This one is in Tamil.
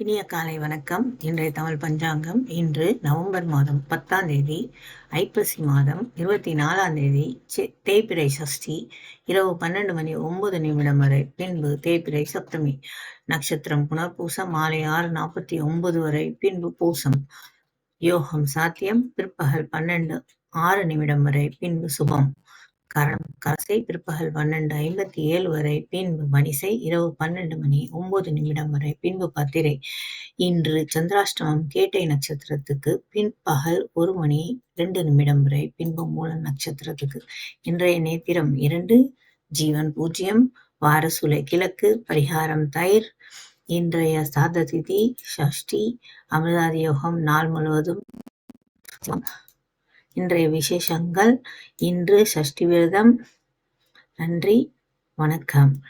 இனிய காலை வணக்கம். இன்றைய தமிழ் பஞ்சாங்கம் இன்று நவம்பர் மாதம் பத்தாம் தேதி ஐப்பசி மாதம் இருபத்தி நாலாம் தேதி தேய்பிரை சஷ்டி இரவு பன்னெண்டு மணி ஒன்பது நிமிடம் வரை. பின்பு தேய்பிரை சப்தமி. நட்சத்திரம் புனர்பூசம் மாலை ஆறு நாற்பத்தி ஒன்பது வரை. பின்பு பூசம். யோகம் சாத்தியம். பிற்பகல் பன்னெண்டு ஆறு நிமிடம் வரை. பின்பு சுபம். கரசை பிற்பகல் பன்னெண்டு ஐம்பத்தி ஏழு வரை பின்பு மணிசை இரவு பன்னெண்டு மணி ஒன்பது நிமிடம் வரை பின்பு பத்திரை. இன்று சந்திராஷ்டமம் கேட்டை நட்சத்திரத்துக்கு பின்பகல் ஒரு மணி இரண்டு நிமிடம் வரை பின்பு மூல நட்சத்திரத்துக்கு. இன்றைய நேத்திரம் இரண்டு ஜீவன் பூஜ்ஜியம் வாரசுலை கிழக்கு பரிகாரம் தயிர் இன்றைய சாத திதி ஷஷ்டி அமிர்தாதி யோகம் நாள் முழுவதும். இன்றைய விசேஷங்கள். இன்று சஷ்டி விரதம். நன்றி. வணக்கம்.